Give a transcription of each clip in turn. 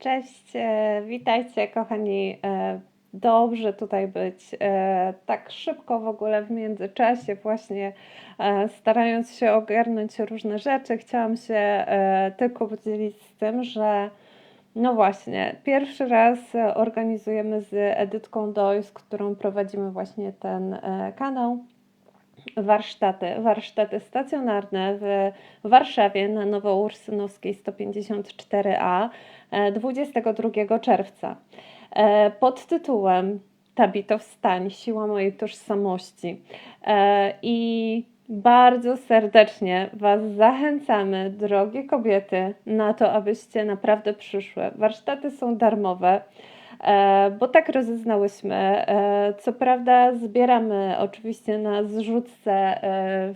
Cześć, e, witajcie kochani. E, Dobrze tutaj być. E, Tak szybko w ogóle w międzyczasie, właśnie starając się ogarnąć różne rzeczy, chciałam się tylko podzielić z tym, że no właśnie, pierwszy raz organizujemy z Edytką Doj, z którą prowadzimy właśnie ten kanał warsztaty, warsztaty stacjonarne w Warszawie na Nowoursynowskiej 154A e, 22 czerwca e, pod tytułem Tabito wstań, siła mojej tożsamości. E, I bardzo serdecznie Was zachęcamy, drogie kobiety, na to, abyście naprawdę przyszły. Warsztaty są darmowe. E, bo tak rozeznałyśmy. E, Co prawda zbieramy oczywiście na zrzutce e,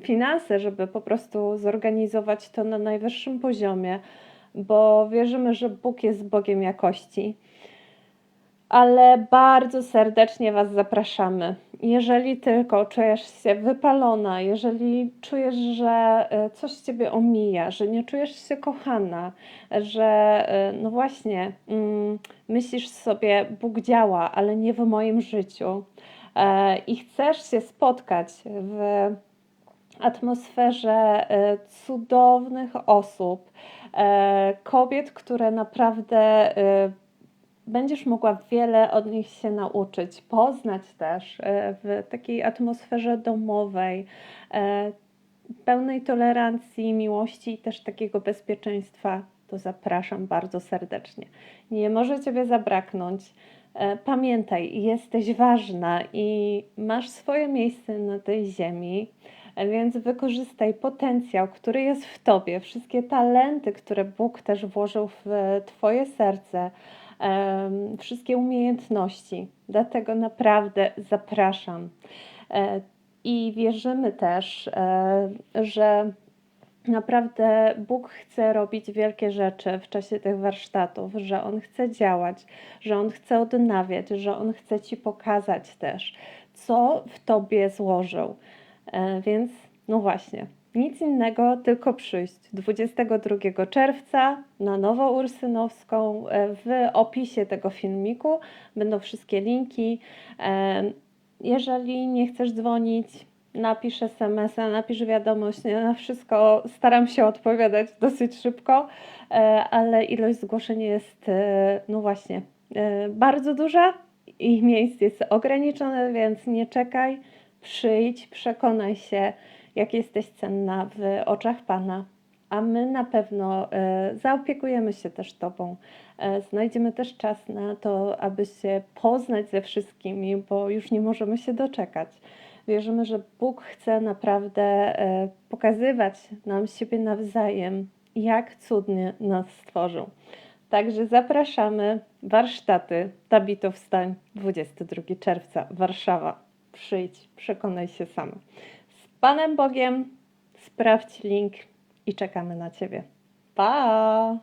finanse, żeby po prostu zorganizować to na najwyższym poziomie, bo wierzymy, że Bóg jest Bogiem jakości. Ale bardzo serdecznie Was zapraszamy. Jeżeli tylko czujesz się wypalona, jeżeli czujesz, że e, coś Ciebie omija, że nie czujesz się kochana, że e, no właśnie mm, myślisz sobie, Bóg działa, ale nie w moim życiu e, i chcesz się spotkać w atmosferze cudownych osób, kobiet, które naprawdę będziesz mogła wiele od nich się nauczyć, poznać też e, w takiej atmosferze domowej, e, pełnej tolerancji, miłości i też takiego bezpieczeństwa, to zapraszam bardzo serdecznie. Nie może Ciebie zabraknąć. E, Pamiętaj, jesteś ważna i masz swoje miejsce na tej ziemi, więc wykorzystaj potencjał, który jest w Tobie, wszystkie talenty, które Bóg też włożył w Twoje serce, wszystkie umiejętności. Dlatego naprawdę zapraszam. E, I wierzymy też, e, że naprawdę Bóg chce robić wielkie rzeczy w czasie tych warsztatów, że On chce działać, że On chce odnawiać, że On chce Ci pokazać też, co w Tobie złożył. E, Więc no właśnie, nic innego, tylko przyjść 22 czerwca na Nowoursynowską. E, W opisie tego filmiku będą wszystkie linki. E, Jeżeli nie chcesz dzwonić, napisz SMS-a, napisz wiadomość. Na wszystko staram się odpowiadać dosyć szybko, e, ale ilość zgłoszeń jest, no właśnie, bardzo duża i miejsc jest ograniczone, więc nie czekaj, przyjdź, przekonaj się, jak jesteś cenna w oczach Pana. A my na pewno e, zaopiekujemy się też Tobą. E, znajdziemy też czas na to, aby się poznać ze wszystkimi, bo już nie możemy się doczekać. Wierzymy, że Bóg chce naprawdę e, pokazywać nam siebie nawzajem, jak cudnie nas stworzył. Także zapraszamy. Warsztaty Tabito Wstań 22 czerwca, Warszawa. Przyjdź, przekonaj się sama. Panem Bogiem sprawdź link i czekamy na Ciebie. Pa!